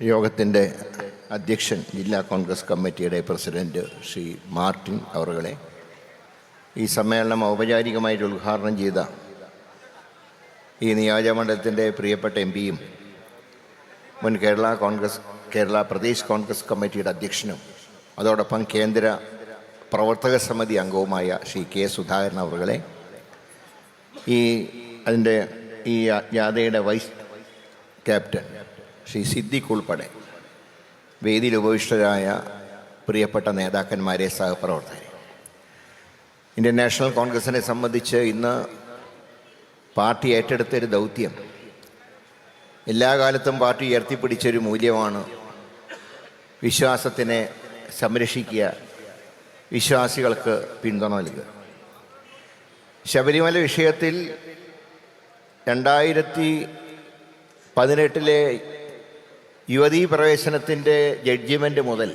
യോഗത്തിന്റെ അധ്യക്ഷൻ ജില്ലാ കോൺഗ്രസ് കമ്മിറ്റിയുടെ പ്രസിഡന്റ് ശ്രീ മാർട്ടിൻ അവറുകളെ ഈ സമ്മേളനം ഔപചാരികമായിട്ട് ഉദ്ഘാടനം ചെയ്ത ഈ നിയോജകമണ്ഡലത്തിന്റെ പ്രിയപ്പെട്ട എം പിയും മുൻ കേരള കോൺഗ്രസ് കേരള പ്രദേശ് കോൺഗ്രസ് കമ്മിറ്റിയുടെ അധ്യക്ഷനും അതോടൊപ്പം കേന്ദ്ര പ്രവർത്തക സമിതി അംഗവുമായ ശ്രീ കെ സുധാകരൻ അവറുകളെ ഈ അതിന്റെ ഈ ജാഥയുടെ വൈസ് ക്യാപ്റ്റൻ ശ്രീ സിദ്ദിഖ് ഉൾപ്പെടെ വേദിയിൽ ഉപവിഷ്ടരായ പ്രിയപ്പെട്ട നേതാക്കന്മാരെ സഹപ്രവർത്തകർ ഇന്ത്യൻ നാഷണൽ കോൺഗ്രസിനെ സംബന്ധിച്ച് ഇന്ന് പാർട്ടി ഏറ്റെടുത്തൊരു ദൗത്യം എല്ലാ കാലത്തും പാർട്ടി ഉയർത്തിപ്പിടിച്ചൊരു മൂല്യമാണ് വിശ്വാസത്തിനെ സംരക്ഷിക്കുക വിശ്വാസികൾക്ക് പിന്തുണ നൽകുക. ശബരിമല വിഷയത്തിൽ രണ്ടായിരത്തി പതിനെട്ടിലെ യുവതീ പ്രവേശനത്തിന്റെ ജഡ്ജിമെന്റ് മുതൽ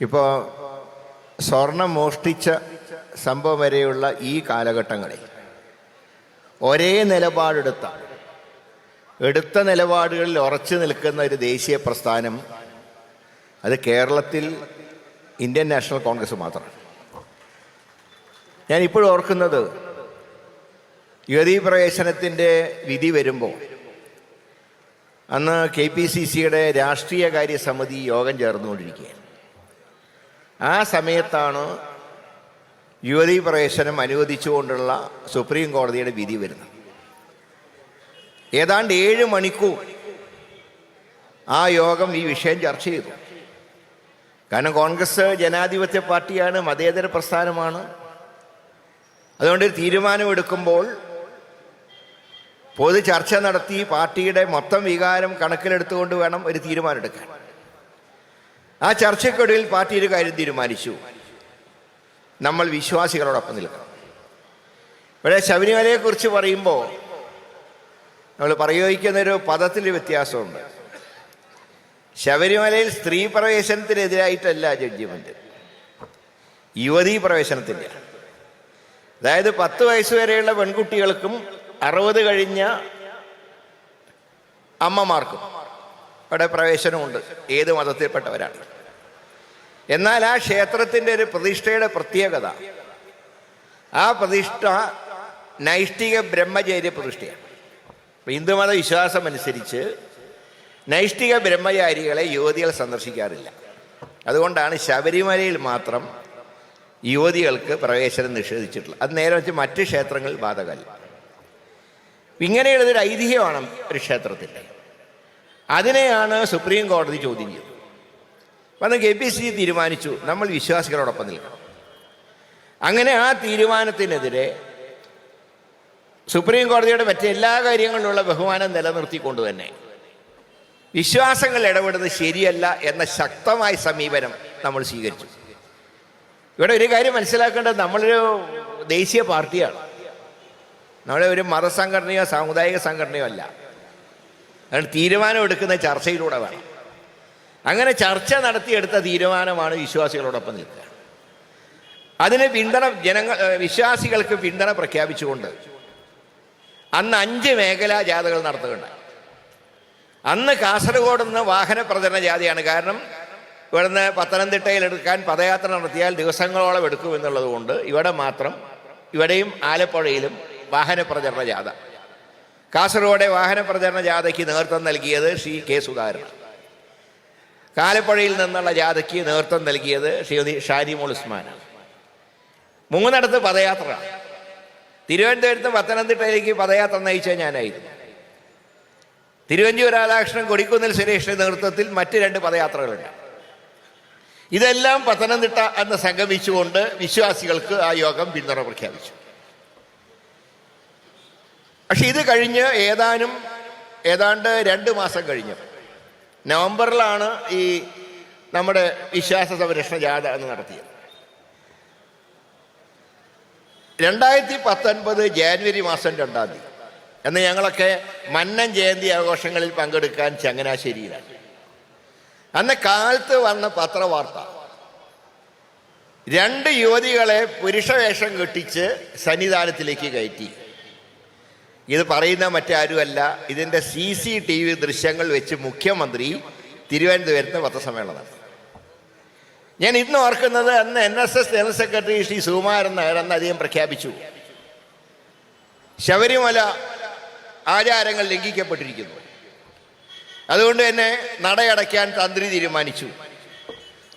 ഇപ്പോൾ സ്വർണം മോഷ്ടിച്ച സംഭവം വരെയുള്ള ഈ കാലഘട്ടങ്ങളിൽ ഒരേ നിലപാടെടുത്ത എടുത്ത നിലപാടുകളിൽ ഉറച്ചു നിൽക്കുന്ന ഒരു ദേശീയ പ്രസ്ഥാനം അത് കേരളത്തിൽ ഇന്ത്യൻ നാഷണൽ കോൺഗ്രസ് മാത്രമാണ്. ഞാൻ ഇപ്പോഴും ഓർക്കുന്നത് യുവതീ പ്രവേശനത്തിന്റെ വിധി വരുമ്പോൾ അന്ന് കെ പി സി സിയുടെ രാഷ്ട്രീയകാര്യ സമിതി യോഗം ചേർന്നുകൊണ്ടിരിക്കുകയാണ് ആ സമയത്താണ് യുവതി പ്രവേശനം അനുവദിച്ചുകൊണ്ടുള്ള സുപ്രീം കോടതിയുടെ വിധി വരുന്നത്. ഏതാണ്ട് ഏഴ് മണിക്കൂർ ആ യോഗം ഈ വിഷയം ചർച്ച ചെയ്തു. കാരണം കോൺഗ്രസ് ജനാധിപത്യ പാർട്ടിയാണ് മതേതര പ്രസ്ഥാനമാണ്. അതുകൊണ്ട് തീരുമാനമെടുക്കുമ്പോൾ പൊതു ചർച്ച നടത്തി പാർട്ടിയുടെ മൊത്തം വികാരം കണക്കിലെടുത്തുകൊണ്ട് വേണം ഒരു തീരുമാനമെടുക്കാൻ. ആ ചർച്ചയ്ക്കൊടുവിൽ പാർട്ടി ഒരു കാര്യം തീരുമാനിച്ചു. നമ്മൾ വിശ്വാസികളോടൊപ്പം നിൽക്കണം. ഇവിടെ ശബരിമലയെക്കുറിച്ച് പറയുമ്പോൾ നമ്മൾ പ്രയോഗിക്കുന്നൊരു പദത്തിൽ വ്യത്യാസമുണ്ട്. ശബരിമലയിൽ സ്ത്രീ പ്രവേശനത്തിനെതിരായിട്ടല്ല ജഡ്ജിമെന്റ് യുവതീ പ്രവേശനത്തിന്റെ. അതായത് പത്ത് വയസ്സ് വരെയുള്ള പെൺകുട്ടികൾക്കും അറുപത് കഴിഞ്ഞ അമ്മമാർക്കും അവിടെ പ്രവേശനമുണ്ട്. ഏത് മതത്തിൽപ്പെട്ടവരാണ്? എന്നാൽ ആ ക്ഷേത്രത്തിന്റെ ഒരു പ്രതിഷ്ഠയുടെ പ്രത്യേകത ആ പ്രതിഷ്ഠ നൈഷ്ഠിക ബ്രഹ്മചര്യ പ്രതിഷ്ഠയാണ്. ഹിന്ദുമത വിശ്വാസം അനുസരിച്ച് നൈഷ്ഠിക ബ്രഹ്മചാരികളെ യുവതികൾ സന്ദർശിക്കാറില്ല. അതുകൊണ്ടാണ് ശബരിമലയിൽ മാത്രം യുവതികൾക്ക് പ്രവേശനം നിഷേധിച്ചിട്ടുള്ളത്. അത് നേരെ വെച്ച് മറ്റ് ക്ഷേത്രങ്ങളിൽ ബാധകമല്ല. ഇങ്ങനെയുള്ളതൊരു ഐതിഹ്യമാണ് ഒരു ക്ഷേത്രത്തിന്റെ. അതിനെയാണ് സുപ്രീം കോടതി ചോദ്യം ചെയ്തത്. വന്ന് കെ പി സി തീരുമാനിച്ചു നമ്മൾ വിശ്വാസികളോടൊപ്പം നിൽക്കണം. അങ്ങനെ ആ തീരുമാനത്തിനെതിരെ സുപ്രീം കോടതിയുടെ മറ്റെല്ലാ കാര്യങ്ങളിലുള്ള ബഹുമാനം നിലനിർത്തിക്കൊണ്ട് തന്നെ വിശ്വാസങ്ങൾ ഇടപെടുന്നത് ശരിയല്ല എന്ന ശക്തമായ സമീപനം നമ്മൾ സ്വീകരിച്ചു. ഇവിടെ ഒരു കാര്യം മനസ്സിലാക്കേണ്ടത് നമ്മളൊരു ദേശീയ പാർട്ടിയാണ്. നമ്മളെ ഒരു മതസംഘടനയോ സാമുദായിക സംഘടനയോ അല്ല. അതാണ് തീരുമാനം എടുക്കുന്ന ചർച്ചയിലൂടെ വേണം. അങ്ങനെ ചർച്ച നടത്തിയെടുത്ത തീരുമാനമാണ് വിശ്വാസികളോടൊപ്പം നിൽക്കുക. അതിന് പിന്തുണ ജനങ്ങൾ വിശ്വാസികൾക്ക് പിന്തുണ പ്രഖ്യാപിച്ചുകൊണ്ട് അന്ന് അഞ്ച് മേഖലാ ജാഥകൾ നടത്തുകയുണ്ടായി. അന്ന് കാസർഗോഡ് നിന്ന് വാഹന പ്രചരണ ജാഥയാണ്. കാരണം ഇവിടുന്ന് പത്തനംതിട്ടയിൽ എടുക്കാൻ പദയാത്ര നടത്തിയാൽ ദിവസങ്ങളോളം എടുക്കും എന്നുള്ളതുകൊണ്ട് ഇവിടെ മാത്രം ഇവിടെയും ആലപ്പുഴയിലും വാഹന പ്രചരണ ജാഥ കാസർഗോഡെ വാഹന പ്രചരണ ജാഥയ്ക്ക് നേതൃത്വം നൽകിയത് ശ്രീ കെ സുധാകരൻ. കാലപ്പുഴയിൽ നിന്നുള്ള ജാഥയ്ക്ക് നേതൃത്വം നൽകിയത് ശ്രീമതി ഷാരിമോൾ ഉസ്മാനാണ്. മൂന്നിടത്ത് പദയാത്ര. തിരുവനന്തപുരത്ത് പത്തനംതിട്ടയിലേക്ക് പദയാത്ര നയിച്ച ഞാനായിരുന്നു. തിരുവഞ്ചൂർ രാധാകൃഷ്ണൻ കൊടിക്കുന്നിൽ സുരേഷിന്റെ നേതൃത്വത്തിൽ മറ്റ് രണ്ട് പദയാത്രകളുണ്ട്. ഇതെല്ലാം പത്തനംതിട്ട എന്ന് സംഗമിച്ചുകൊണ്ട് വിശ്വാസികൾക്ക് ആ യോഗം പിന്തുണ പ്രഖ്യാപിച്ചു. പക്ഷെ ഇത് കഴിഞ്ഞ് ഏതാനും ഏതാണ്ട് രണ്ട് മാസം കഴിഞ്ഞ്. നവംബറിലാണ് ഈ നമ്മുടെ വിശ്വാസ സംരക്ഷണ ജാഥ എന്ന് നടത്തിയത്. രണ്ടായിരത്തി പത്തൊൻപത് ജാനുവരി മാസം രണ്ടാം തീയതി എന്ന് ഞങ്ങളൊക്കെ മന്നൻ ജയന്തി ആഘോഷങ്ങളിൽ പങ്കെടുക്കാൻ ചങ്ങനാശ്ശേരിയിലാണ്. അന്ന് കാലത്ത് വന്ന പത്രവാർത്ത രണ്ട് യുവതികളെ പുരുഷവേഷം കെട്ടിച്ച് സന്നിധാനത്തിലേക്ക് കയറ്റി. ഇത് പറയുന്ന മറ്റാരുമല്ല. ഇതിന്റെ സി സി ടി വി ദൃശ്യങ്ങൾ വെച്ച് മുഖ്യമന്ത്രി തിരുവനന്തപുരത്ത് പത്രസമ്മേളനം നടത്തി. ഞാൻ ഇന്ന് ഓർക്കുന്നത് അന്ന് N S S general secretary Shri Sukumaran Nair അന്ന് അദ്ദേഹം പ്രഖ്യാപിച്ചു. ശബരിമല ആചാരങ്ങൾ ലംഘിക്കപ്പെട്ടിരിക്കുന്നു. അതുകൊണ്ട് തന്നെ നടയടയ്ക്കാൻ തന്ത്രി തീരുമാനിച്ചു.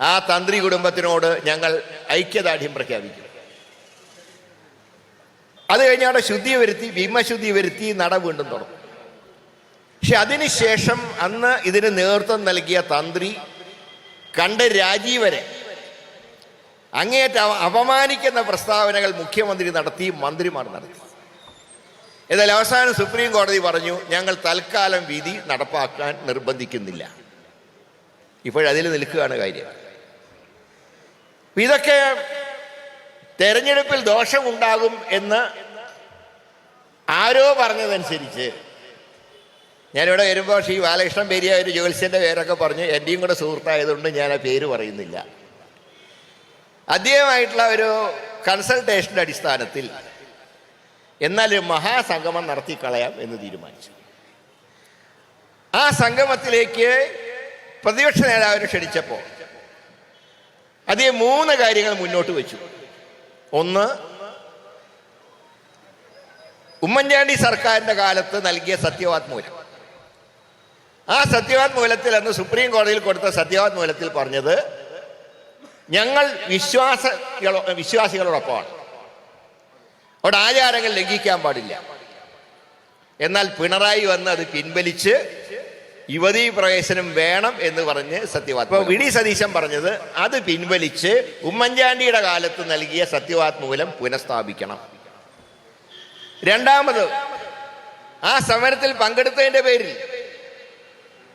ആ തന്ത്രി കുടുംബത്തിനോട് ഞങ്ങൾ ഐക്യദാർഢ്യം പ്രഖ്യാപിക്കും. അത് കഴിഞ്ഞ് അവിടെ ശുദ്ധി വരുത്തി ഭീമശുദ്ധി വരുത്തി നട വീണ്ടും തുറന്നു. പക്ഷെ അതിനുശേഷം അന്ന് ഇതിന് നേതൃത്വം നൽകിയ തന്ത്രി കണ്ട രാജീവരെ അങ്ങേറ്റം അപമാനിക്കുന്ന പ്രസ്താവനകൾ മുഖ്യമന്ത്രി നടത്തി മന്ത്രിമാർ നടത്തി. എന്നാൽ അവസാനം സുപ്രീം കോടതി പറഞ്ഞു ഞങ്ങൾ തൽക്കാലം വിധി നടപ്പാക്കാൻ നിർബന്ധിക്കുന്നില്ല. ഇപ്പോഴതിൽ നിൽക്കുകയാണ് കാര്യം. ഇതൊക്കെ തെരഞ്ഞെടുപ്പിൽ ദോഷമുണ്ടാകും എന്ന് ആരോ പറഞ്ഞതനുസരിച്ച്. ഞാനിവിടെ വരുമ്പോൾ ശ്രീ ബാലകൃഷ്ണൻ പേരിയ ഒരു ജ്യോത്സ്യന്റെ പേരൊക്കെ പറഞ്ഞു. എന്റെയും കൂടെ സുഹൃത്തായതുകൊണ്ട് ഞാൻ ആ പേര് പറയുന്നില്ല. അദ്ദേഹമായിട്ടുള്ള ഒരു കൺസൾട്ടേഷന്റെ അടിസ്ഥാനത്തിൽ എന്നാൽ ഒരു മഹാസംഗമം നടത്തിക്കളയാം എന്ന് തീരുമാനിച്ചു. ആ സംഗമത്തിലേക്ക് പ്രതിപക്ഷ നേതാവിനെ ക്ഷണിച്ചപ്പോൾ അദ്ദേഹം മൂന്ന് കാര്യങ്ങൾ മുന്നോട്ട് വെച്ചു. ഒന്ന് ഉമ്മൻചാണ്ടി സർക്കാരിന്റെ കാലത്ത് നൽകിയ സത്യവാത്മൂലം ആ സത്യവാത്മൂലത്തിൽ അന്ന് സുപ്രീം കോടതിയിൽ കൊടുത്ത സത്യവാത്മൂലത്തിൽ പറഞ്ഞത് ഞങ്ങൾ വിശ്വാസ വിശ്വാസികളോടൊപ്പമാണ്. അവിടെ ആചാരങ്ങൾ ലംഘിക്കാൻ പാടില്ല. എന്നാൽ പിണറായി വന്ന് അത് പിൻവലിച്ച് യുവതീ പ്രവേശനം വേണം എന്ന് പറഞ്ഞ് ഇപ്പോൾ വി ഡി സതീശൻ പറഞ്ഞത് അത് പിൻവലിച്ച് ഉമ്മൻചാണ്ടിയുടെ കാലത്ത് നൽകിയ സത്യവാത്മൂലം പുനഃസ്ഥാപിക്കണം. രണ്ടാമത് ആ സമരത്തിൽ പങ്കെടുത്തതിന്റെ പേരിൽ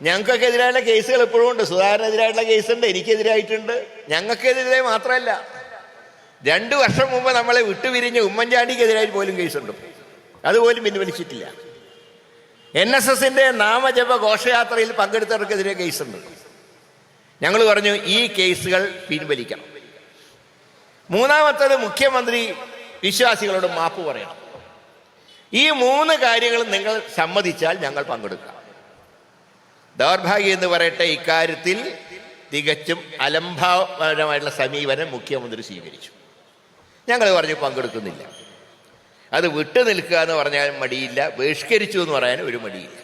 ഞങ്ങൾക്കൊക്കെ എതിരായുള്ള കേസുകൾ എപ്പോഴും ഉണ്ട്. സുധാകരനെതിരായിട്ടുള്ള കേസുണ്ട് എനിക്കെതിരായിട്ടുണ്ട് ഞങ്ങൾക്കെതിരെ മാത്രമല്ല രണ്ടു വർഷം മുമ്പ് നമ്മളെ വിട്ടുപിരിഞ്ഞ് ഉമ്മൻചാണ്ടിക്കെതിരായിട്ട് പോലും കേസുണ്ട്. അതുപോലും പിൻവലിച്ചിട്ടില്ല. എൻ എസ് എസിന്റെ നാമജപ ഘോഷയാത്രയിൽ പങ്കെടുത്തവർക്കെതിരെ കേസുണ്ട്. ഞങ്ങൾ പറഞ്ഞു ഈ കേസുകൾ പിൻവലിക്കണം. മൂന്നാമത്തത് മുഖ്യമന്ത്രി വിശ്വാസികളോട് മാപ്പ് പറയണം. ഈ മൂന്ന് കാര്യങ്ങൾ നിങ്ങൾ സമ്മതിച്ചാൽ ഞങ്ങൾ പങ്കെടുക്കാം. ദൗർഭാഗ്യം എന്ന് പറയട്ടെ ഇക്കാര്യത്തിൽ തികച്ചും അലംഭാവപരമായിട്ടുള്ള സമീപനം മുഖ്യമന്ത്രി സ്വീകരിച്ചു. ഞങ്ങൾ പറഞ്ഞു പങ്കെടുക്കുന്നില്ല. അത് വിട്ടു നിൽക്കുക എന്ന് പറഞ്ഞാൽ മടിയില്ല ബഹിഷ്കരിച്ചു എന്ന് പറയാനും ഒരു മടിയില്ല.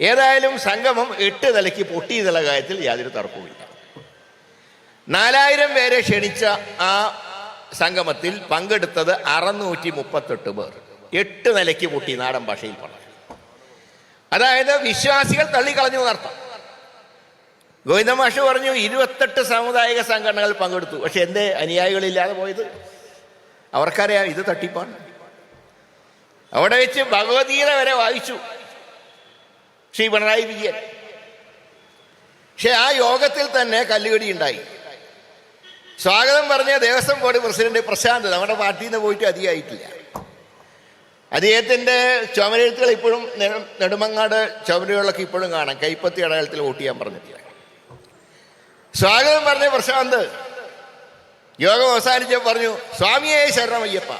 ഏതായാലും സംഗമം എട്ട് നിലയ്ക്ക് പൊട്ടിയതുള്ള കാര്യത്തിൽ യാതൊരു തർക്കവുമില്ല. നാലായിരം പേരെ ക്ഷണിച്ച ആ സംഗമത്തിൽ പങ്കെടുത്തത് അറുന്നൂറ്റി മുപ്പത്തെട്ട് പേർ. എട്ട് നിലയ്ക്ക് പൊട്ടി നാടൻ ഭാഷയിൽ പറഞ്ഞു. അതായത് വിശ്വാസികൾ തള്ളിക്കളഞ്ഞു എന്നർത്ഥം ഗോവിന്ദ മാഷ് പറഞ്ഞു ഇരുപത്തെട്ട് സാമുദായിക സംഘടനകൾ പങ്കെടുത്തു. പക്ഷെ എന്റെ അനുയായികളില്ലാതെ പോയത്. അവർക്കറിയാം ഇത് തട്ടിപ്പാണ്. അവിടെ വെച്ച് ഭഗവത്ഗീത വരെ വായിച്ചു. ശ്രീ പിണറായി വിജയൻ. പക്ഷെ ആ യോഗത്തിൽ തന്നെ കല്ലുകടി ഉണ്ടായി. സ്വാഗതം പറഞ്ഞ ദേവസ്വം ബോർഡ് പ്രസിഡന്റ് പ്രശാന്ത് നമ്മുടെ പാർട്ടിയിൽ നിന്ന് പോയിട്ട് അധികമായിട്ടില്ല അദ്ദേഹത്തിന്റെ ചുമരെഴുത്തുകൾ ഇപ്പോഴും നെടുമങ്ങാട് ചുമരുകളൊക്കെ ഇപ്പോഴും കാണാം. കൈപ്പത്തി അടയാളത്തിൽ വോട്ട് ചെയ്യാൻ പറഞ്ഞിട്ടില്ല. സ്വാഗതം പറഞ്ഞ പ്രശാന്ത്. യോഗം അവസാനിച്ച പറഞ്ഞു സ്വാമിയെ ശരണമയ്യപ്പ.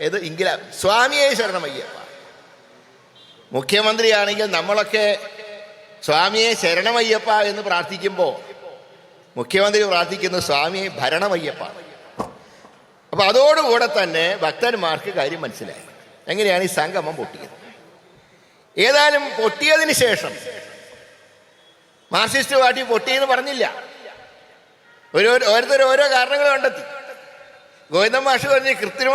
ഏത്? ഇംഗില സ്വാമിയെ ശരണമയ്യപ്പ. മുഖ്യമന്ത്രിയാണെങ്കിൽ നമ്മളൊക്കെ സ്വാമിയെ ശരണമയ്യപ്പ എന്ന് പ്രാർത്ഥിക്കുമ്പോൾ മുഖ്യമന്ത്രി പ്രാർത്ഥിക്കുന്നു സ്വാമിയെ ഭരണമയ്യപ്പ. അപ്പൊ അതോടുകൂടെ തന്നെ ഭക്തന്മാർക്ക് കാര്യം മനസ്സിലായി. എങ്ങനെയാണ് ഈ സംഗമം പൊട്ടിയത്? ഏതായാലും പൊട്ടിയതിന് ശേഷം മാർക്സിസ്റ്റ് പാർട്ടി പൊട്ടിയെന്ന് പറഞ്ഞില്ല. ഒരു ഓരോരുത്തർ ഓരോ കാരണങ്ങൾ കണ്ടെത്തി. ഗോവിന്ദൻ മാഷ് പറഞ്ഞ് കൃത്രിമ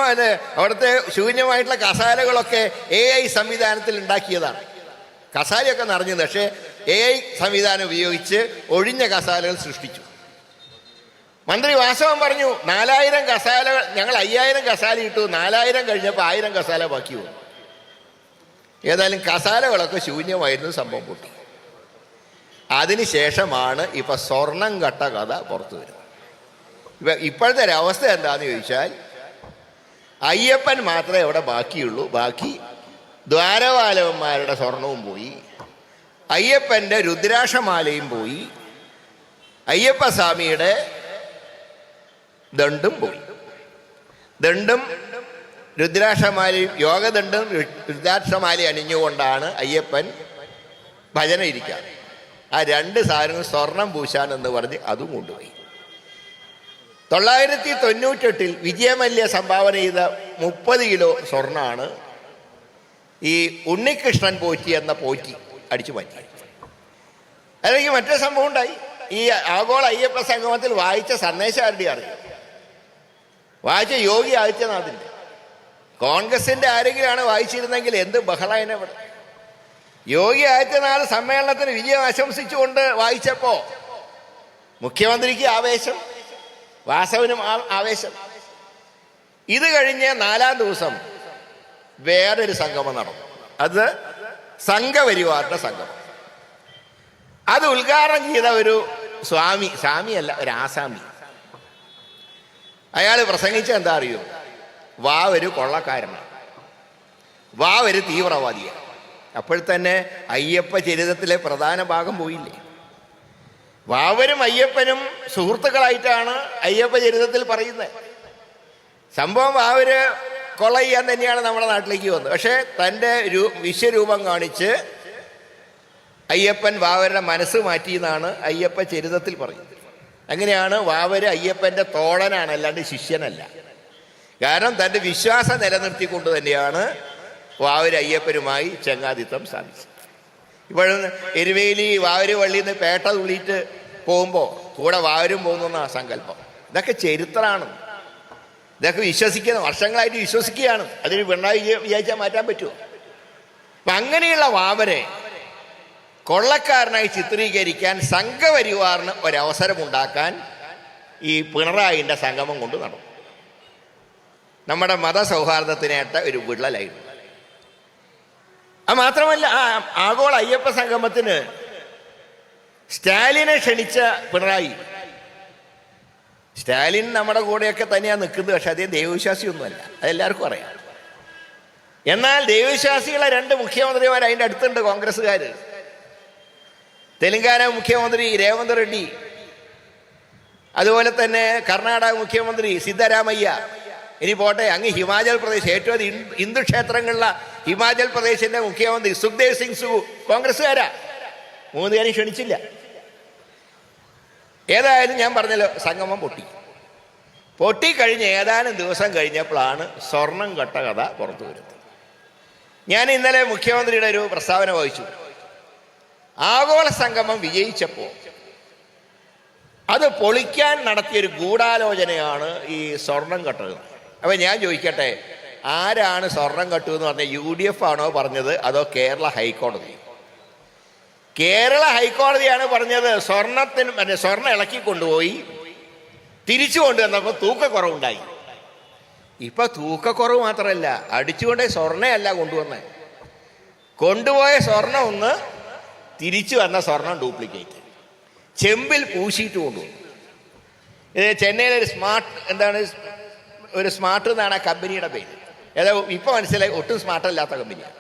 അവിടുത്തെ ശൂന്യമായിട്ടുള്ള കസാലകളൊക്കെ എ ഐ സംവിധാനത്തിൽ ഉണ്ടാക്കിയതാണ്. കസാലയൊക്കെ നിറഞ്ഞത് പക്ഷേ എ ഐ സംവിധാനം ഉപയോഗിച്ച് ഒഴിഞ്ഞ കസാലകൾ സൃഷ്ടിച്ചു. മന്ത്രി വാസവൻ പറഞ്ഞു നാലായിരം കസാലകൾ ഞങ്ങൾ അയ്യായിരം കസാല ഇട്ടു നാലായിരം കഴിഞ്ഞപ്പോൾ ആയിരം കസാല ബാക്കി വന്നു. ഏതായാലും കസാലകളൊക്കെ ശൂന്യമായിരുന്നു സംഭവം പൊട്ടി. അതിനുശേഷമാണ് ഇപ്പം സ്വർണം കട്ട കഥ പുറത്തു വരുന്നത്. ഇപ്പം ഇപ്പോഴത്തെ ഒരു അവസ്ഥ എന്താന്ന് ചോദിച്ചാൽ അയ്യപ്പൻ മാത്രമേ അവിടെ ബാക്കിയുള്ളൂ. ബാക്കി ദ്വാരപാലവന്മാരുടെ സ്വർണവും പോയി അയ്യപ്പന്റെ രുദ്രാക്ഷമാലയും പോയി അയ്യപ്പസ്വാമിയുടെ ദണ്ടും പോയി. ദണ്ടും രുദ്രാക്ഷമാലയും യോഗദണ്ഡും രുദ്രാക്ഷമാലി അണിഞ്ഞുകൊണ്ടാണ് അയ്യപ്പൻ ഭജന ഇരിക്കുക ആ രണ്ട് സാധനങ്ങൾ സ്വർണം പൂശാൻ എന്ന് പറഞ്ഞ് അതും കൊണ്ടുപോയി. തൊള്ളായിരത്തി തൊണ്ണൂറ്റെട്ടിൽ വിജയമല്യ സംഭാവന ചെയ്ത മുപ്പത് കിലോ സ്വർണമാണ് ഈ ഉണ്ണികൃഷ്ണൻ പോറ്റി എന്ന പോറ്റി അടിച്ചു മാറ്റി അല്ലെങ്കിൽ മറ്റൊരു സംഭവം ഉണ്ടായി. ഈ ആഗോള അയ്യപ്പ സംഗമത്തിൽ വായിച്ച സന്ദേശം ആരുടെ അറിയാം വായിച്ച യോഗി ആദിത്യനാഥിന്റെ. കോൺഗ്രസിന്റെ ആരെങ്കിലാണ് വായിച്ചിരുന്നെങ്കിൽ എന്ത് ബഹളായനെ യോഗി ആദിത്യനാഥ് സമ്മേളനത്തിന് വിജയം ആശംസിച്ചുകൊണ്ട് വായിച്ചപ്പോ മുഖ്യമന്ത്രിക്ക് ആവേശം വാസവനും ആവേശം. ഇത് കഴിഞ്ഞ് നാലാം ദിവസം വേറൊരു സംഗമം നടന്നു. അത് സംഘപരിവാറിന്റെ സംഗമം. അത് ഉദ്ഘാടനം ചെയ്ത ഒരു സ്വാമി സ്വാമിയല്ല ഒരു ആസാമി. അയാൾ പ്രസംഗിച്ച എന്താ അറിയോ? വാവര് കൊള്ളക്കാരനാണ് വാ ഒരു തീവ്രവാദിയാണ് അപ്പോൾ തന്നെ അയ്യപ്പ ചരിതത്തിലെ പ്രധാന ഭാഗം പോയില്ലേ? വാവരും അയ്യപ്പനും സുഹൃത്തുക്കളായിട്ടാണ് അയ്യപ്പ ചരിതത്തിൽ പറയുന്നത്. സംഭവം വാവര് കൊള്ള ചെയ്യാൻ തന്നെയാണ് നമ്മുടെ നാട്ടിലേക്ക് വന്നത്. പക്ഷേ തന്റെ രൂ വിശ്വരൂപം കാണിച്ച് അയ്യപ്പൻ വാവരുടെ മനസ്സ് മാറ്റിയെന്നാണ് അയ്യപ്പ ചരിതത്തിൽ പറയുന്നത്. അങ്ങനെയാണ് വാവര് അയ്യപ്പന്റെ തോളനാണ് അല്ലാണ്ട് ശിഷ്യനല്ല. കാരണം തന്റെ വിശ്വാസം നിലനിർത്തിക്കൊണ്ട് തന്നെയാണ് വാവര് അയ്യപ്പനുമായി ചങ്ങാതിത്വം സാധിച്ചത് ഇപ്പോഴും എരുവേലി വാവര് വള്ളിയിൽ നിന്ന് പേട്ട തുള്ളിയിട്ട് പോകുമ്പോൾ കൂടെ വാവരും പോകുന്ന സങ്കല്പം. ഇതൊക്കെ ചരിത്രമാണ് ഇതൊക്കെ വിശ്വസിക്കുന്ന വർഷങ്ങളായിട്ട് വിശ്വസിക്കുകയാണ്. അതിന് പിണറായി വിചാരിച്ചാൽ മാറ്റാൻ പറ്റുമോ? അപ്പം അങ്ങനെയുള്ള വാവരെ കൊള്ളക്കാരനായി ചിത്രീകരിക്കാൻ സംഘപരിവാറിന് ഒരവസരമുണ്ടാക്കാൻ ഈ പിണറായിന്റെ സംഗമം കൊണ്ട് നടന്നു. നമ്മുടെ മതസൗഹാർദ്ദത്തിനേറ്റ ഒരു വിള്ളലായിരുന്നു. അത് മാത്രമല്ല ആ ആഗോള അയ്യപ്പ സംഗമത്തിന് സ്റ്റാലിനെ ക്ഷണിച്ച പിണറായി. സ്റ്റാലിൻ നമ്മുടെ കൂടെയൊക്കെ തന്നെയാണ് നിൽക്കുന്നത് പക്ഷെ അദ്ദേഹം ദൈവവിശ്വാസിയൊന്നുമല്ല. അതെല്ലാവർക്കും അറിയാം. എന്നാൽ ദൈവവിശ്വാസികളെ രണ്ട് മുഖ്യമന്ത്രിമാർ അതിന്റെ അടുത്തുണ്ട് കോൺഗ്രസ്സുകാർ തെലങ്കാന മുഖ്യമന്ത്രി രേവന്ത് റെഡ്ഡി. അതുപോലെ തന്നെ കർണാടക മുഖ്യമന്ത്രി സിദ്ധരാമയ്യ. ഇനി പോട്ടെ അങ്ങ് ഹിമാചൽ പ്രദേശ് ഏറ്റവും ഹിന്ദു- ക്ഷേത്രങ്ങളിലെ ഹിമാചൽ പ്രദേശിന്റെ മുഖ്യമന്ത്രി സുഖ്ദേവ് സിംഗ് സുഖു കോൺഗ്രസ്സുകാരാ. മൂന്ന് പേരും ക്ഷണിച്ചില്ല. ഏതായാലും ഞാൻ പറഞ്ഞല്ലോ സംഗമം പൊട്ടി. പൊട്ടിക്കഴിഞ്ഞ് ഏതാനും ദിവസം കഴിഞ്ഞപ്പോഴാണ് സ്വർണം കട്ട കഥ പുറത്തു വരുന്നത്. ഞാൻ ഇന്നലെ മുഖ്യമന്ത്രിയുടെ ഒരു പ്രസ്താവന വായിച്ചു. ആഗോള സംഗമം വിജയിച്ചപ്പോൾ അത് പൊളിക്കാൻ നടത്തിയൊരു ഗൂഢാലോചനയാണ് ഈ സ്വർണം കട്ടത് അപ്പൊ ഞാൻ ചോദിക്കട്ടെ ആരാണ് സ്വർണം കട്ടു എന്ന് പറഞ്ഞ യു ഡി എഫ് ആണോ പറഞ്ഞത്? അതോ കേരള ഹൈക്കോടതി? കേരള ഹൈക്കോടതിയാണ് പറഞ്ഞത് സ്വർണത്തിന് മറ്റേ സ്വർണം ഇളക്കി കൊണ്ടുപോയി തിരിച്ചു കൊണ്ടുവന്നപ്പോൾ തൂക്കക്കുറവുണ്ടായി. ഇപ്പൊ തൂക്കക്കുറവ് മാത്രമല്ല അടിച്ചുകൊണ്ടേ സ്വർണയല്ല കൊണ്ടുവന്നേ. കൊണ്ടുപോയ സ്വർണം ഒന്ന് തിരിച്ചു വന്ന സ്വർണം ഡ്യൂപ്ലിക്കേറ്റ്. ചെമ്പിൽ പൂശിയിട്ട് ഇത് ചെന്നൈയിലെ ഒരു സ്മാർട്ട് എന്താണ് ഒരു സ്മാർട്ട് എന്നാണ് ആ കമ്പനിയുടെ പേര്. ഏതാ ഇപ്പൊ മനസ്സിലായി ഒട്ടും സ്മാർട്ട് അല്ലാത്ത കമ്പനിയാണ്.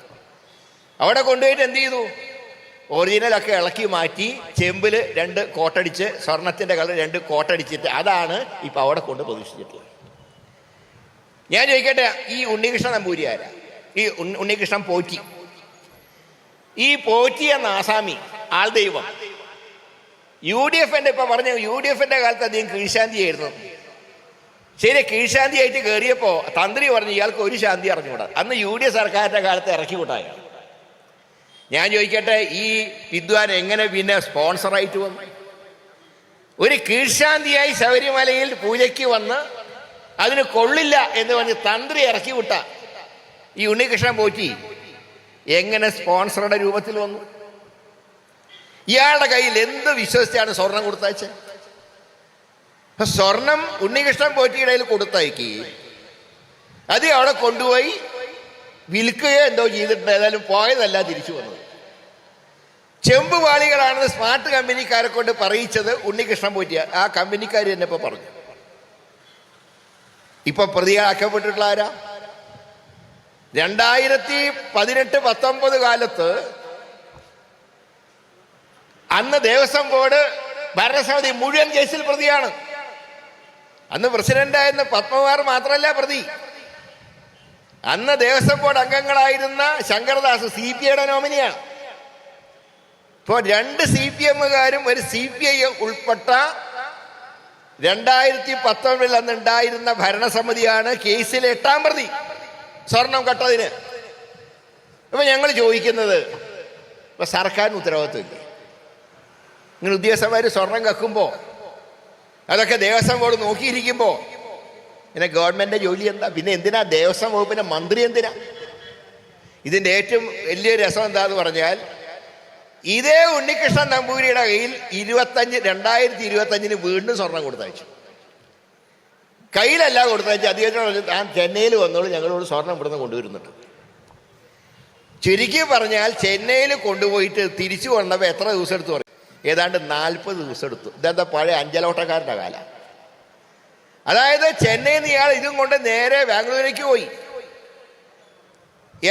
അവിടെ കൊണ്ടുപോയിട്ട് എന്ത് ചെയ്തു? ഒറിജിനലൊക്കെ ഇളക്കി മാറ്റി ചെമ്പിൽ രണ്ട് കോട്ടടിച്ച് സ്വർണത്തിന്റെ കളർ രണ്ട് കോട്ടടിച്ചിട്ട് അതാണ് ഇപ്പൊ അവിടെ കൊണ്ട് പ്രതീക്ഷിച്ചിട്ടുള്ളത് ഞാൻ ചോദിക്കട്ടെ ഈ ഉണ്ണികൃഷ്ണൻ നമ്പൂരി ആരാ? ഈ ഉണ്ണികൃഷ്ണൻ പോറ്റി. ഈ പോറ്റി എന്ന ആസാമി ആൾ ദൈവം. യു ഡി എഫിന്റെ ഇപ്പൊ പറഞ്ഞു യു ഡി എഫിന്റെ കാലത്ത് അദ്ദേഹം കീഴ്ശാന്തിയായിരുന്നു. ശരി കീഴ്ശാന്തി ആയിട്ട് കയറിയപ്പോ തന്ത്രി പറഞ്ഞു ഇയാൾക്ക് ഒരു ശാന്തി അറിഞ്ഞുകൂടാ. അന്ന് യു ഡി എഫ് സർക്കാരിന്റെ കാലത്ത് ഇറക്കി ഞാൻ ചോദിക്കട്ടെ ഈ വിദ്വാൻ എങ്ങനെ പിന്നെ സ്പോൺസറായിട്ട് വന്നു? ഒരു കീഴ്ശാന്തിയായി ശബരിമലയിൽ പൂജയ്ക്ക് വന്ന് അതിന് കൊള്ളില്ല എന്ന് പറഞ്ഞ് തന്ത്രി ഇറക്കി വിട്ട ഈ ഉണ്ണികൃഷ്ണൻ പോറ്റി എങ്ങനെ സ്പോൺസറുടെ രൂപത്തിൽ വന്നു? ഇയാളുടെ കയ്യിൽ എന്ത് വിശ്വസിച്ചാണ് സ്വർണം കൊടുത്തയച്ച? സ്വർണം ഉണ്ണികൃഷ്ണൻ പോറ്റിയുടെ കയ്യിൽ കൊടുത്തയക്കുകയും അത് അവിടെ കൊണ്ടുപോയി വിൽക്കുകയോ എന്തോ ചെയ്തിട്ടുണ്ട്. ഏതായാലും പോയതല്ല തിരിച്ചു വന്നത്. ചെമ്പുപാളികളാണെന്ന് സ്മാർട്ട് കമ്പനിക്കാരെ കൊണ്ട് പറയിച്ചത് ഉണ്ണികൃഷ്ണൻ പോറ്റിയ. ആ കമ്പനിക്കാർ തന്നെ ഇപ്പൊ പറഞ്ഞു. ഇപ്പൊ പ്രതികളാക്കപ്പെട്ടിട്ടുള്ള ആരാ? രണ്ടായിരത്തി പതിനെട്ട് പത്തൊമ്പത് കാലത്ത് അന്ന് ദേവസ്വം ബോർഡ് ഭരണസമിതി മുഴുവൻ കേസിൽ പ്രതിയാണ്. അന്ന് പ്രസിഡന്റായിരുന്ന പത്മകുമാർ മാത്രമല്ല പ്രതി. അന്ന് ദേവസ്വം ബോർഡ് അംഗങ്ങളായിരുന്ന ശങ്കർദാസ് സി പി ഐയുടെ നോമിനിയാണ്. ഇപ്പോ രണ്ട് സി പി എമ്മുകാരും ഒരു സി പി ഐ ഉൾപ്പെട്ട രണ്ടായിരത്തി പത്തൊമ്പതിൽ അന്ന് ഉണ്ടായിരുന്ന ഭരണസമിതിയാണ് കേസിലെ എട്ടാം പ്രതി. സ്വർണം കട്ടതിന്. അപ്പൊ ഞങ്ങൾ ചോദിക്കുന്നത് ഇപ്പൊ സർക്കാരിന് ഉത്തരവാദിത്വമില്ലേ നിങ്ങൾ ഉദ്യോഗസ്ഥന്മാർ സ്വർണം കക്കുമ്പോൾ അതൊക്കെ ദേവസ്വം ബോർഡ് നോക്കിയിരിക്കുമ്പോൾ പിന്നെ ഗവൺമെന്റിന്റെ ജോലി എന്താ? പിന്നെ എന്തിനാ ദേവസ്വം വകുപ്പിന്റെ മന്ത്രി എന്തിനാ? ഇതിന്റെ ഏറ്റവും വലിയ രസം എന്താന്ന് പറഞ്ഞാൽ ഇതേ ഉണ്ണികൃഷ്ണൻ നമ്പൂരിയുടെ കയ്യിൽ ഇരുപത്തഞ്ച് രണ്ടായിരത്തി ഇരുപത്തഞ്ചിന് വീണ്ടും സ്വർണം കൊടുത്തയച്ചു. കയ്യിലല്ല കൊടുത്തയച്ചു അദ്ദേഹത്തിനോട് പറഞ്ഞു, താൻ ചെന്നൈയിൽ വന്നോളൂ ഞങ്ങളോട് സ്വർണം ഇവിടുന്ന് കൊണ്ടുവരുന്നുണ്ട്. ചുരുക്കി പറഞ്ഞാൽ ചെന്നൈയിൽ കൊണ്ടുപോയിട്ട് തിരിച്ചു കൊണ്ടപ്പോൾ എത്ര ദിവസം എടുത്തു പറയും? ഏതാണ്ട് നാൽപ്പത് ദിവസം എടുത്തു. ഇതെന്താ പഴയ അഞ്ചലോട്ടക്കാരന്റെ കാലം? അതായത് ചെന്നൈയിൽ നിന്ന് ഇയാൾ ഇതും കൊണ്ട് നേരെ ബാംഗ്ലൂരിലേക്ക് പോയി.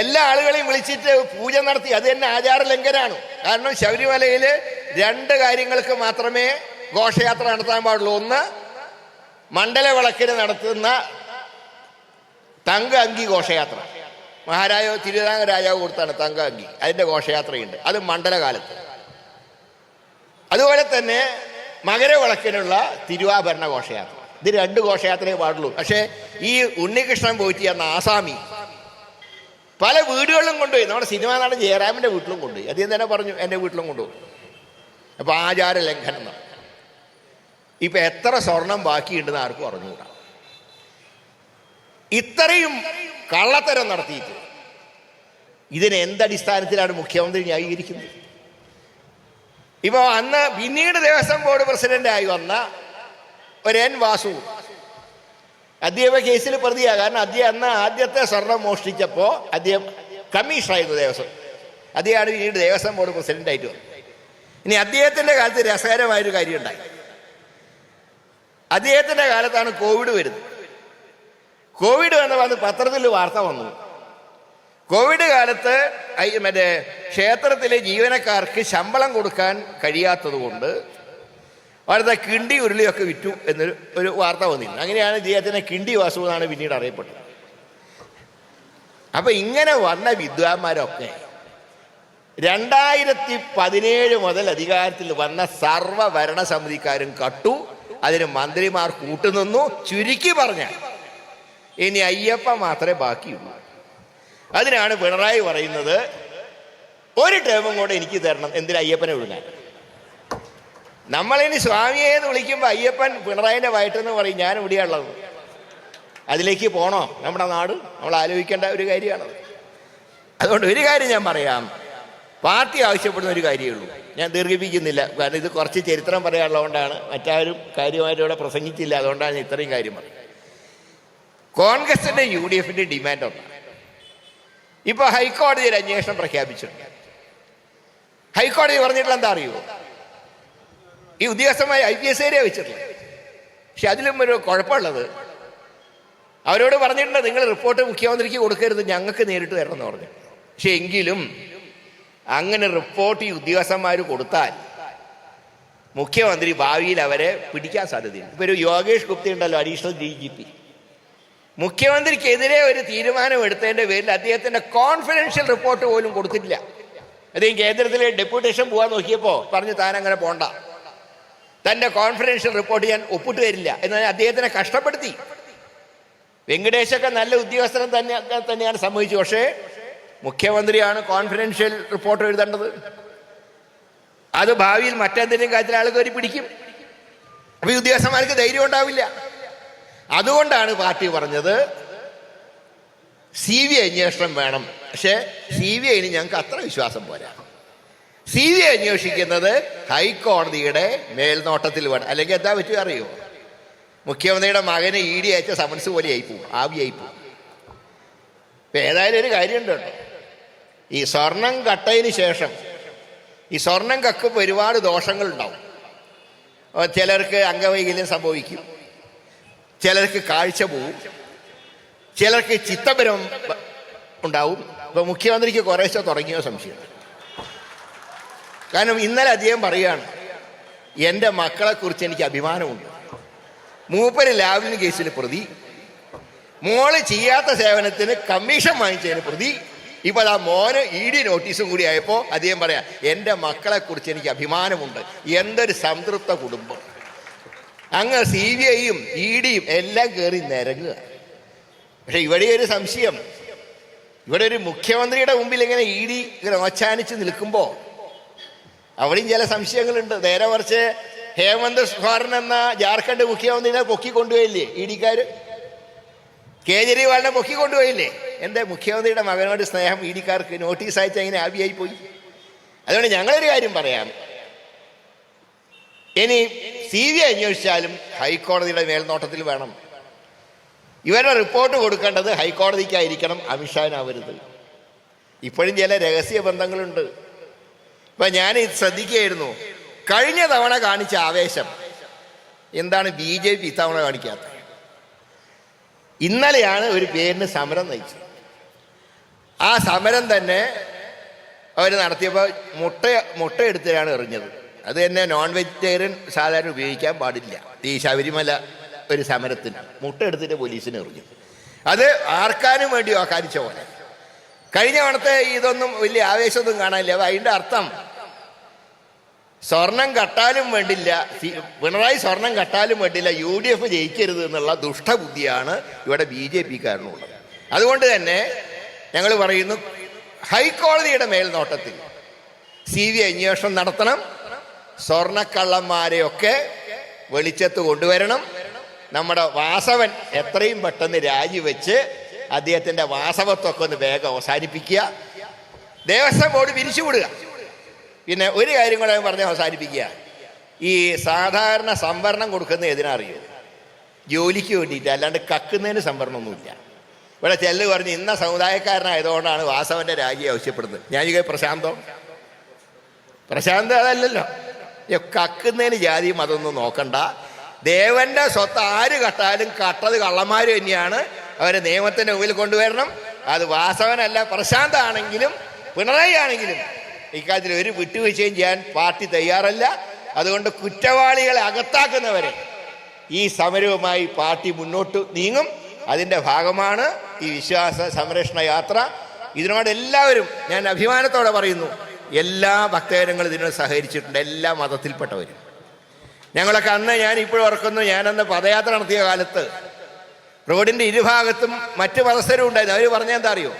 എല്ലാ ആളുകളെയും വിളിച്ചിട്ട് പൂജ നടത്തി. അത് തന്നെ ആചാര ലംഘനാണ് കാരണം ശബരിമലയിൽ രണ്ട് കാര്യങ്ങൾക്ക് മാത്രമേ ഘോഷയാത്ര നടത്താൻ പാടുള്ളൂ. ഒന്ന് മണ്ഡല വിളക്കിന് നടത്തുന്ന തങ്ക അങ്കി ഘോഷയാത്ര. മഹാരാജാവ് തിരുവിതാംഗ രാജാവ് കൊടുത്താണ് തങ്ക അങ്കി. അതിന്റെ ഘോഷയാത്രയുണ്ട്. അത് മണ്ഡലകാലത്ത് അതുപോലെ തന്നെ മകരവിളക്കിനുള്ള തിരുവാഭരണ ഘോഷയാത്ര. ഇത് രണ്ട് ഘോഷയാത്രയെ പാടുള്ളൂ. പക്ഷേ ഈ ഉണ്ണികൃഷ്ണൻ പോയിട്ട് എന്ന ആസാമി പല വീടുകളിലും കൊണ്ടുപോയി. നമ്മുടെ സിനിമാ നടൻ ജയറാമിന്റെ വീട്ടിലും കൊണ്ടുപോയി. അദ്ദേഹം തന്നെ പറഞ്ഞു എന്റെ വീട്ടിലും കൊണ്ടുപോയി അപ്പോൾ ആചാര ലംഘനം നടന്നു. ഇപ്പൊ എത്ര സ്വർണം ബാക്കിയുണ്ടെന്ന് ആർക്കും അറിഞ്ഞുകൂടാ. ഇത്രയും കള്ളത്തരം നടത്തിയിട്ട് ഇതിന് എന്തടിസ്ഥാനത്തിലാണ് മുഖ്യമന്ത്രി ന്യായീകരിക്കുന്നത്? ഇപ്പോൾ അന്ന് പിന്നീട് ദേവസ്വം ബോർഡ് പ്രസിഡന്റ് ആയി വന്ന ഒരു എൻ വാസു. അദ്ദേഹം കേസിൽ പ്രതിയാ. കാരണം അദ്ദേഹം അന്ന് ആദ്യത്തെ സ്വർണം മോഷ്ടിച്ചപ്പോ അദ്ദേഹം കമ്മീഷണറായിരുന്നു ദേവസ്വം. അദ്ദേഹമാണ് പിന്നീട് ദേവസ്വം ബോർഡ് പ്രസിഡന്റ് ആയിട്ട് വന്നത്. ഇനി അദ്ദേഹത്തിന്റെ കാലത്ത് രസകരമായൊരു കാര്യം അദ്ദേഹത്തിന്റെ കാലത്താണ് കോവിഡ് വരുന്നത്. കോവിഡ് വന്നപ്പോൾ അന്ന് പത്രത്തിൽ വാർത്ത വന്നു. കോവിഡ് കാലത്ത് മറ്റേ ക്ഷേത്രത്തിലെ ജീവനക്കാർക്ക് ശമ്പളം കൊടുക്കാൻ കഴിയാത്തത് കൊണ്ട് അവിടുത്തെ കിണ്ടി ഉരുളിയൊക്കെ വിറ്റു എന്നൊരു ഒരു വാർത്ത വന്നിരുന്നു. അങ്ങനെയാണ് ഇദ്ദേഹത്തിനെ കിണ്ടി വാസു എന്നാണ് പിന്നീട് അറിയപ്പെട്ടത്. അപ്പൊ ഇങ്ങനെ വന്ന വിദ്വാൻമാരൊക്കെ രണ്ടായിരത്തി പതിനേഴ് മുതൽ അധികാരത്തിൽ വന്ന സർവ ഭരണസമിതിക്കാരും കട്ടു. അതിന് മന്ത്രിമാർ കൂട്ടുനിന്നു ചുരുക്കി പറഞ്ഞ. ഇനി അയ്യപ്പ മാത്രമേ ബാക്കിയുള്ളൂ. അതിനാണ് പിണറായി പറയുന്നത് ഒരു ടേമും കൂടെ എനിക്ക് തരണം എന്തിനാ അയ്യപ്പനെ വിടുന്നത്? നമ്മളിനി സ്വാമിയെ എന്ന് വിളിക്കുമ്പോൾ അയ്യപ്പൻ പിണറായിന്റെ വയറ്റെന്ന് പറയും ഞാൻ ഇവിടെയുള്ളത് അതിലേക്ക് പോണോ? നമ്മുടെ നാട്? നമ്മൾ ആലോചിക്കേണ്ട ഒരു കാര്യമാണത് അതുകൊണ്ട് ഒരു കാര്യം ഞാൻ പറയാം. പാർട്ടി ആവശ്യപ്പെടുന്ന ഒരു കാര്യമേ ഉള്ളൂ. ഞാൻ ദീർഘിപ്പിക്കുന്നില്ല. കാരണം ഇത് കുറച്ച് ചരിത്രം പറയാനുള്ളതുകൊണ്ടാണ്. മറ്റാരും കാര്യമായിട്ട് ഇവിടെ പ്രസംഗിച്ചില്ല. അതുകൊണ്ടാണ് ഞാൻ ഇത്രയും കാര്യം പറയുന്നത് കോൺഗ്രസിന്റെ യു ഡി എഫിന്റെ ഡിമാൻഡ് ഒന്നാണ് ഇപ്പൊ ഹൈക്കോടതിയിൽ അന്വേഷണം പ്രഖ്യാപിച്ചിട്ടുണ്ട്. ഹൈക്കോടതി പറഞ്ഞിട്ടുള്ള എന്താ അറിയുമോ ഈ ഉദ്യോഗസ്ഥമായി ഐ പി എസ് ഏരിയ വെച്ചിട്ടില്ല പക്ഷെ അതിലും ഒരു കുഴപ്പമുള്ളത്. അവരോട് പറഞ്ഞിട്ടുണ്ട് നിങ്ങൾ റിപ്പോർട്ട് മുഖ്യമന്ത്രിക്ക് കൊടുക്കരുത്. ഞങ്ങൾക്ക് നേരിട്ട് തരണം എന്ന് പറഞ്ഞു പക്ഷെ എങ്കിലും അങ്ങനെ റിപ്പോർട്ട് ഈ ഉദ്യോഗസ്ഥന്മാർ കൊടുത്താൽ മുഖ്യമന്ത്രി ഭാവിയിൽ അവരെ പിടിക്കാൻ സാധ്യതയുണ്ട്. ഇപ്പൊ ഒരു യോഗേഷ് ഗുപ്ത ഉണ്ടല്ലോ അഡീഷണൽ ഡി ജി പി മുഖ്യമന്ത്രിക്കെതിരെ ഒരു തീരുമാനം എടുത്തതിന്റെ പേരിൽ അദ്ദേഹത്തിന്റെ കോൺഫിഡൻഷ്യൽ റിപ്പോർട്ട് പോലും കൊടുത്തിട്ടില്ല. അദ്ദേഹം കേന്ദ്രത്തിലെ ഡെപ്യൂട്ടേഷൻ പോകാൻ നോക്കിയപ്പോ പറഞ്ഞു താൻ അങ്ങനെ പോണ്ട. തന്റെ കോൺഫിഡൻഷ്യൽ റിപ്പോർട്ട് ഞാൻ ഒപ്പിട്ട് തരില്ല. എന്നാൽ അദ്ദേഹത്തിനെ കഷ്ടപ്പെടുത്തി. വെങ്കടേശൊക്കെ നല്ല ഉദ്യോഗസ്ഥൻ തന്നെ തന്നെയാണ് സംഭവിച്ചു പക്ഷേ മുഖ്യമന്ത്രിയാണ് കോൺഫിഡൻഷ്യൽ റിപ്പോർട്ട് എഴുതേണ്ടത്. അത് ഭാവിയിൽ മറ്റെന്തെങ്കിലും കാര്യത്തിൽ ആൾ കയറി പിടിക്കും. അപ്പൊ ഈ ഉദ്യോഗസ്ഥന്മാർക്ക് ധൈര്യം ഉണ്ടാവില്ല. അതുകൊണ്ടാണ് പാർട്ടി പറഞ്ഞത് സി ബി ഐ അന്വേഷണം വേണം. പക്ഷേ സി ബി ഐന് ഞങ്ങൾക്ക് അത്ര വിശ്വാസം പോരാ. സി ബി ഐ അന്വേഷിക്കുന്നത് ഹൈക്കോടതിയുടെ മേൽനോട്ടത്തിൽ വേണം. അല്ലെങ്കിൽ എന്താ പറ്റുക അറിയോ? മുഖ്യമന്ത്രിയുടെ മകന് ഇ ഡി അയച്ച സമൻസ് പോലെ ആയിപ്പോവും ആവിയായിപ്പോവും ഇപ്പൊ ഏതായാലും ഒരു കാര്യമുണ്ട് ഈ സ്വർണം കട്ടതിന് ശേഷം ഈ സ്വർണം കക്കുമ്പോൾ ഒരുപാട് ദോഷങ്ങൾ ഉണ്ടാവും ചിലർക്ക് അംഗവൈകല്യം സംഭവിക്കും. ചിലർക്ക് കാഴ്ച പോവും. ചിലർക്ക് ചിത്തപരം ഉണ്ടാവും. ഇപ്പൊ മുഖ്യമന്ത്രിക്ക് കുറേശ്ശെ തുടങ്ങിയോ സംശയം. കാരണം ഇന്നലെ അദ്ദേഹം പറയുകയാണ് എന്റെ മക്കളെ കുറിച്ച് എനിക്ക് അഭിമാനമുണ്ട്. മൂപ്പര് ലാവ്ലിൻ കേസിൽ പ്രതി. മോൾ ചെയ്യാത്ത സേവനത്തിന് കമ്മീഷൻ വാങ്ങിച്ചതിന് പ്രതി. ഇപ്പൊ ആ മോന് ഇ ഡി നോട്ടീസും കൂടി ആയപ്പോൾ അദ്ദേഹം പറയാം എന്റെ മക്കളെക്കുറിച്ച് എനിക്ക് അഭിമാനമുണ്ട്. എന്തൊരു സംതൃപ്ത കുടുംബം. അങ്ങ് സി ബി ഐയും ഇ ഡിയും എല്ലാം കയറി നിരങ്ങുക. പക്ഷെ ഇവിടെ ഒരു സംശയം. ഇവിടെ ഒരു മുഖ്യമന്ത്രിയുടെ മുമ്പിൽ ഇങ്ങനെ ഇ ഡി ഇങ്ങനെ ഓച്ചാനിച്ച് നിൽക്കുമ്പോൾ അവിടെയും ചില സംശയങ്ങളുണ്ട്. നേരെ മറിച്ച് ഹേമന്ത് സോറൻ എന്ന ജാർഖണ്ഡ് മുഖ്യമന്ത്രിനെ പൊക്കിക്കൊണ്ടുപോയില്ലേ ഇ ഡിക്കാർ കേജ്രിവാളിനെ പൊക്കിക്കൊണ്ടുപോയില്ലേ എന്റെ മുഖ്യമന്ത്രിയുടെ മകനോട് സ്നേഹം ഇ ഡിക്കാർക്ക് നോട്ടീസ് അയച്ച ഇങ്ങനെ ആവിയായി പോയി? അതുകൊണ്ട് ഞങ്ങളൊരു കാര്യം പറയാം. ഇനി സി ബി ഐ അന്വേഷിച്ചാലും ഹൈക്കോടതിയുടെ മേൽനോട്ടത്തിൽ വേണം. ഇവരുടെ റിപ്പോർട്ട് കൊടുക്കേണ്ടത് ഹൈക്കോടതിക്കായിരിക്കണം അമിത്ഷാനാവരുത് ഇപ്പോഴും ചില രഹസ്യ ബന്ധങ്ങളുണ്ട്. ഇപ്പൊ ഞാൻ ഇത് ശ്രദ്ധിക്കുകയായിരുന്നു. കഴിഞ്ഞ തവണ കാണിച്ച ആവേശം. എന്താണ് ബി ജെ പി ഇത്തവണ കാണിക്കാത്തത്? ഇന്നലെയാണ് ഒരു പേരിന് സമരം നയിച്ചത്. ആ സമരം തന്നെ അവർ നടത്തിയപ്പോൾ മുട്ട മുട്ട എടുത്തിട്ടാണ് എറിഞ്ഞത്. അത് തന്നെ നോൺ വെജിറ്റേറിയൻ സാധാരണ ഉപയോഗിക്കാൻ പാടില്ല. ഈ ശബരിമല ഒരു സമരത്തിന് മുട്ട എടുത്തിട്ട് പോലീസിന് എറിഞ്ഞു. അത് ആർക്കാനും വേണ്ടിയോ ആക്കാരിച്ച പോലെ. കഴിഞ്ഞ തവണത്തെ ഇതൊന്നും വലിയ ആവേശമൊന്നും കാണാനില്ല. അതിന്റെ അർത്ഥം സ്വർണം കട്ടാലും വേണ്ടില്ല. പിണറായി സ്വർണം കട്ടാലും വേണ്ടില്ല. യു ഡി എഫ് ജയിക്കരുത് എന്നുള്ള ദുഷ്ടബുദ്ധിയാണ് ഇവിടെ ബി ജെ പിക്കാരനുള്ളത്. അതുകൊണ്ട് തന്നെ ഞങ്ങൾ പറയുന്നു ഹൈക്കോടതിയുടെ മേൽനോട്ടത്തിൽ സി ബി അന്വേഷണം നടത്തണം. സ്വർണക്കള്ളന്മാരെയൊക്കെ വെളിച്ചത്ത് കൊണ്ടുവരണം. നമ്മുടെ വാസവൻ എത്രയും പെട്ടെന്ന് രാജിവെച്ച് അദ്ദേഹത്തിന്റെ വാസവത്വമൊക്കെ ഒന്ന് വേഗം അവസാനിപ്പിക്കുക. ദേവസ്വം ബോർഡ് പിരിച്ചുവിടുക. പിന്നെ ഒരു കാര്യം കൂടെ പറഞ്ഞ് അവസാനിപ്പിക്കുക. ഈ സാധാരണ സംവരണം കൊടുക്കുന്ന എതിനറിയോ ജോലിക്ക് വേണ്ടിയിട്ട് അല്ലാണ്ട് കക്കുന്നതിന് സംവരണമൊന്നുമില്ല. ഇവിടെ ചെല്ല് പറഞ്ഞ് ഇന്ന സമുദായക്കാരനായതുകൊണ്ടാണ് വാസവന്റെ രാജി ആവശ്യപ്പെടുന്നത്. ഞാൻ ഈ പ്രശാന്തോ? പ്രശാന്ത് അതല്ലല്ലോ. കക്കുന്നതിന് ജാതി മതമൊന്നും നോക്കണ്ട. ദേവന്റെ സ്വത്ത് ആര് കട്ടാലും കട്ടത് കള്ളന്മാർ തന്നെയാണ്. അവരെ നിയമത്തിന്റെ മുമ്പിൽ കൊണ്ടുവരണം. അത് വാസവനല്ല പ്രശാന്താണെങ്കിലും പിണറായി ആണെങ്കിലും ഇക്കാര്യത്തിൽ ഒരു വിട്ടുവീഴ്ചയും ചെയ്യാൻ പാർട്ടി തയ്യാറല്ല. അതുകൊണ്ട് കുറ്റവാളികളെ അകത്താക്കുന്നവരെ ഈ സമരവുമായി പാർട്ടി മുന്നോട്ട് നീങ്ങും. അതിന്റെ ഭാഗമാണ് ഈ വിശ്വാസ സംരക്ഷണ യാത്ര. ഇതിനോട് എല്ലാവരും ഞാൻ അഭിമാനത്തോടെ പറയുന്നു എല്ലാ ഭക്തജനങ്ങളും ഇതിനോട് സഹകരിച്ചിട്ടുണ്ട് എല്ലാ മതത്തിൽപ്പെട്ടവരും. ഞങ്ങളൊക്കെ അന്ന് ഞാൻ ഇപ്പോഴും ഓർക്കുന്നു ഞാനന്ന് പദയാത്ര നടത്തിയ കാലത്ത് റോഡിന്റെ ഇരുഭാഗത്തും മറ്റു മതസ്ഥരും ഉണ്ടായിരുന്നു. അവർ പറഞ്ഞെന്താ അറിയോ?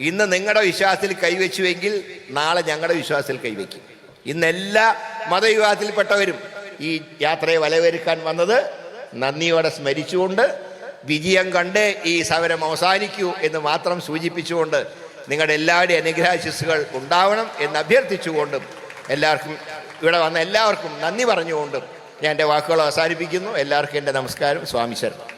ഇന്ന് നിങ്ങളുടെ വിശ്വാസത്തിൽ കൈവച്ചുവെങ്കിൽ നാളെ ഞങ്ങളുടെ വിശ്വാസത്തിൽ കൈവയ്ക്കും ഇന്ന് എല്ലാ മതവിഭാഗത്തിൽപ്പെട്ടവരും ഈ യാത്രയെ വലവരുക്കാൻ വന്നത് നന്ദിയോടെ സ്മരിച്ചുകൊണ്ട് വിജയം കണ്ട് ഈ സമരം അവസാനിക്കൂ എന്ന് മാത്രം സൂചിപ്പിച്ചുകൊണ്ട് നിങ്ങളുടെ എല്ലാവരുടെയും അനുഗ്രഹാശിസ്സുകൾ ഉണ്ടാവണം എന്ന് അഭ്യർത്ഥിച്ചുകൊണ്ടും എല്ലാവർക്കും ഇവിടെ വന്ന എല്ലാവർക്കും നന്ദി പറഞ്ഞുകൊണ്ടും ഞാൻ എന്റെ വാക്കുകൾ അവസാനിപ്പിക്കുന്നു. എല്ലാവർക്കും എന്റെ നമസ്കാരം. സ്വാമി ശരണം.